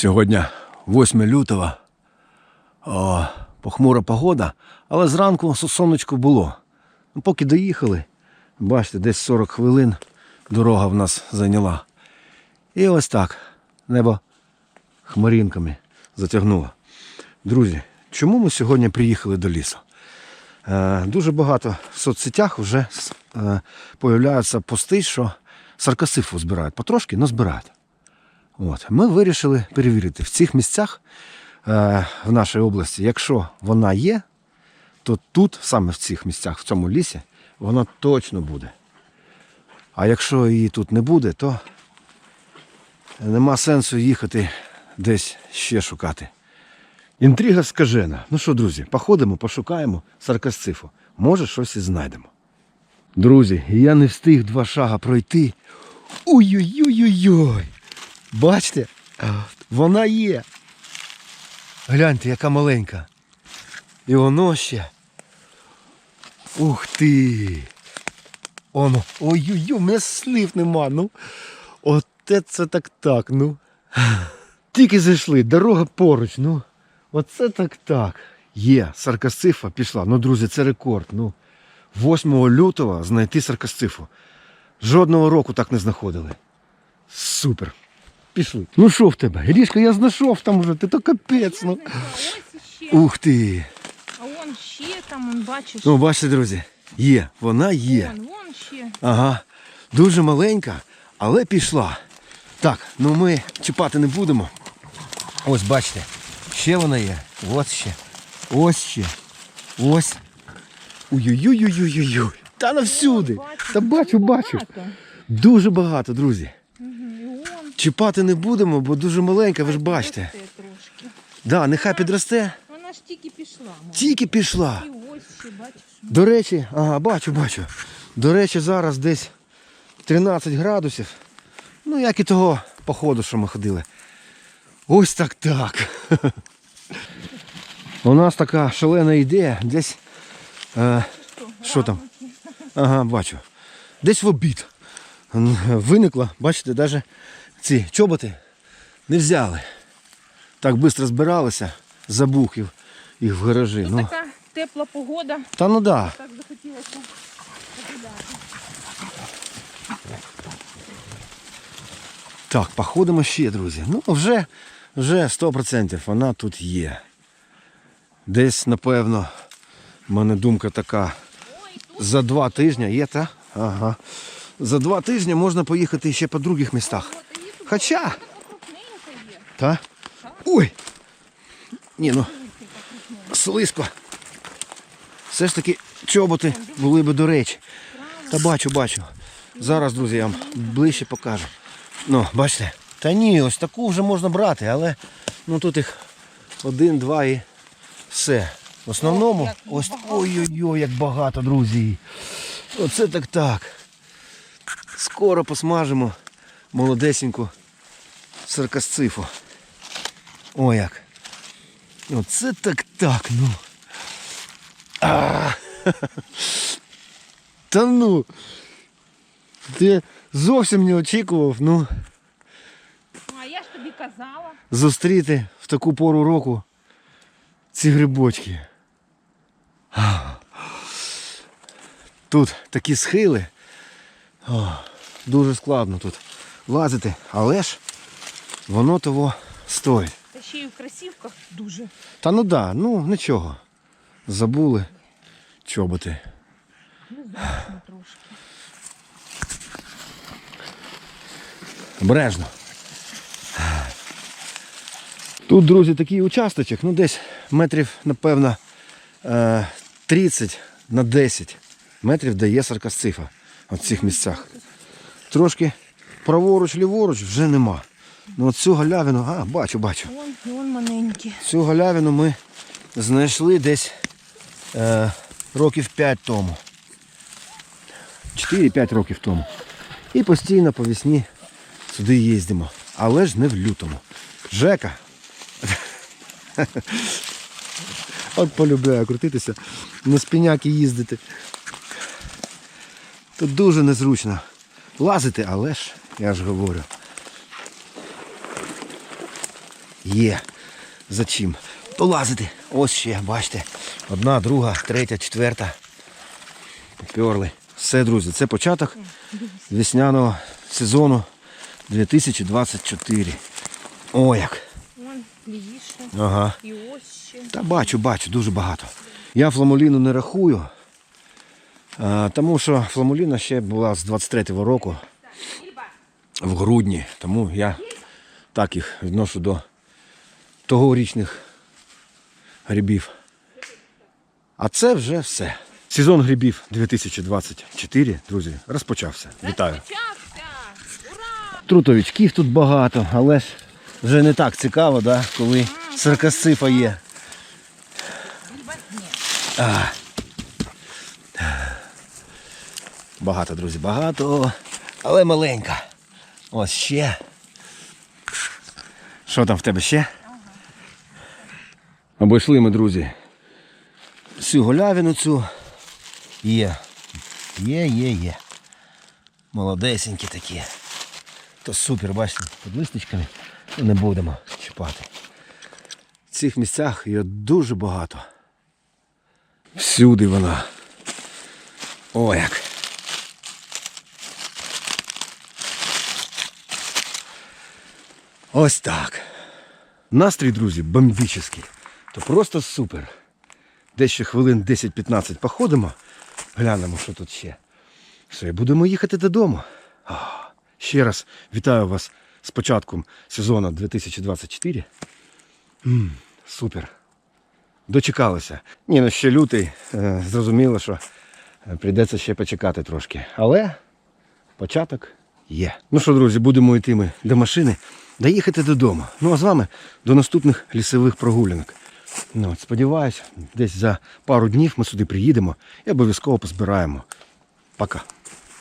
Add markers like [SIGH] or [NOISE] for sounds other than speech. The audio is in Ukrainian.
Сьогодні 8 лютого. О, похмура погода, але зранку сонечко було. Ну, Поки доїхали, бачите, десь 40 хвилин дорога в нас зайняла. І ось так небо хмаринками затягнуло. Друзі, чому ми сьогодні приїхали до лісу? Е, дуже багато в соцсетях вже е, появляються пости, що саркасифу збирають. Потрошки, але збирають. От. Ми вирішили перевірити в цих місцях е, в нашій області, якщо вона є, то тут, саме в цих місцях, в цьому лісі, вона точно буде. А якщо її тут не буде, то нема сенсу їхати десь ще шукати. Інтрига скажена. Ну що, друзі, походимо, пошукаємо саркасцифу. Може, щось і знайдемо. Друзі, я не встиг два шага пройти. Ой-ой-ой-ой-ой! Бачите, вона є. Гляньте, яка маленька. І воно ще. Ух ти! Оно. Ой-ой-ой, у мене слів нема. Ну. Оте це так так, ну. Тільки зайшли, дорога поруч, ну. Оце так так. Є, саркасцифа пішла. Ну, друзі, це рекорд. Ну, 8 лютого знайти саркасцифу. Жодного року так не знаходили. Супер. Пішли. Ну що в тебе? Ріжка, я знайшов там вже, ти то капець. Ну. Ух ти. А вон ще там, он, бачиш. Ну, бачите, друзі, є, вона є. Вон, вон ще. Ага. Дуже маленька, але пішла. Так, ну ми чіпати не будемо. Ось бачите, ще вона є. Ось ще. Ось ще. Ось. Ой-ой-ой-ой-ой-ой. Та навсюди. Та бачу, бачу. Дуже багато, друзі. Чіпати не будемо, бо дуже маленька, ви ж бачите. Да, нехай підросте. Вона ж тільки пішла. Тільки пішла. І ось ще, бачиш. До речі, ага, бачу, бачу. До речі, зараз десь 13 градусів. Ну, як і того походу, що ми ходили. Ось так так. [LAUGHS] У нас така шалена ідея. Десь. Е, що там? Ага, бачу. Десь в обід. Виникла, бачите, навіть ці чоботи не взяли. Так швидко збиралися, забух їх їх в гаражі. Тут Ну, така тепла погода. та ну да. Так захотілося погуляти. Так, походимо ще, друзі. Ну, вже, вже 100% вона тут є. Десь, напевно, в мене думка така. За два тижні є, та? Ага. За два тижні можна поїхати ще по других містах. Хоча. Та? Ой! Ні, ну, слизько. Все ж таки чоботи були би до речі. Та бачу, бачу. Зараз, друзі, я вам ближче покажу. Ну, бачите? Та ні, ось таку вже можна брати, але ну тут їх один, два і все. В основному ось ой-ой-ой, як багато, друзі. Оце так так. Скоро посмажимо молодесеньку саркасцифу. О як. Оце так так, ну. А, [LAUGHS] Та ну. Ти зовсім не очікував, ну, Ну, А я ж тобі казала. зустріти в таку пору року ці грибочки. Тут такі схили. О, дуже складно тут лазити, але ж воно того стоїть. Та ще й в красівках дуже. Та ну да, ну нічого. Забули чоботи. Ну, зручно трошки. Обережно. Тут, друзі, такий участочок, ну десь метрів, напевно, е, 30 на 10 метрів дає саркасцифа в цих місцях. Трошки праворуч, ліворуч вже нема. Ну от цю галявину, а, бачу, бачу. Вон, вон маленькі. Цю галявину ми знайшли десь е, років 5 тому. 4-5 років тому. І постійно по весні сюди їздимо. Але ж не в лютому. Жека. От полюбляю крутитися, на спіняки їздити. Тут дуже незручно лазити, але ж, я ж говорю. є за чим полазити. Ось ще, бачите. Одна, друга, третя, четверта. Перли. Все, друзі, це початок весняного сезону 2024. О, як. Ага. Та бачу, бачу, дуже багато. Я фламуліну не рахую, тому що фламуліна ще була з 23-го року в грудні. Тому я так їх відношу до тогорічних грибів. А це вже все. Сезон грибів 2024, друзі, розпочався. Вітаю. Трутовичків тут багато, але ж вже не так цікаво, да, коли саркасифа є. А. Багато, друзі, багато, але маленька. Ось ще. Що там в тебе ще? Обійшли ми, друзі. Всю голявину цю. Є. Є, є, є. Молодесенькі такі. То супер, бачите, під листочками Ну, не будемо чіпати. В цих місцях її дуже багато. Всюди вона. О як. Ось так. Настрій, друзі, бомбічний. То просто супер. Десь ще хвилин 10-15 походимо, глянемо, що тут ще. Все, будемо їхати додому. Ще раз вітаю вас з початком сезону 2024. М, супер. Дочекалися. Ні, ну ще лютий. е, Зрозуміло, що е, прийдеться ще почекати трошки. Але початок є. Ну що, друзі, будемо йти ми до машини, доїхати додому. Ну а з вами до наступних лісових прогулянок. Ну, от, сподіваюсь, десь за пару днів ми сюди приїдемо і обов'язково позбираємо. Пока.